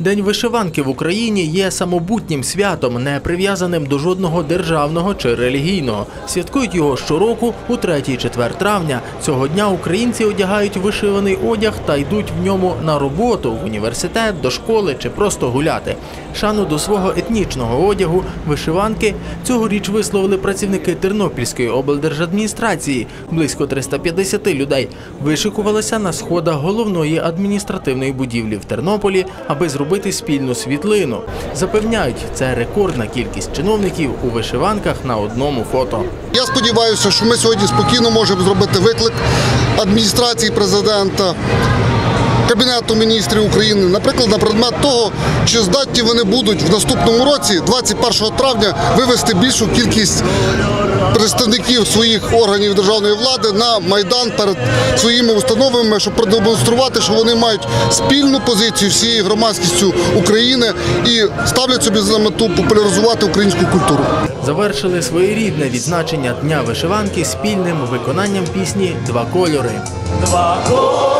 День вишиванки в Україні є самобутнім святом, не прив'язаним до жодного державного чи релігійного. Святкують його щороку у 3-4 травня. Цього дня українці одягають вишиваний одяг та йдуть в ньому на роботу, в університет, до школи чи просто гуляти. Шану до свого етнічного одягу, вишиванки цьогоріч висловили працівники Тернопільської облдержадміністрації. Близько 350 людей вишикувалися на сходах головної адміністративної будівлі в Тернополі, аби зробити спільну світлину. Запевняють, це рекордна кількість чиновників у вишиванках на одному фото. Я сподіваюся, що ми сьогодні спокійно можемо зробити виклик адміністрації президента, Кабінету міністрів України, наприклад, на предмет того, чи здатні вони будуть в наступному році, 21 травня, вивести більшу кількість представників своїх органів державної влади на майдан перед своїми установами, щоб продемонструвати, що вони мають спільну позицію всією громадськістю України і ставлять собі за мету популяризувати українську культуру. Завершили своєрідне відзначення Дня вишиванки спільним виконанням пісні Два кольори. Два кольори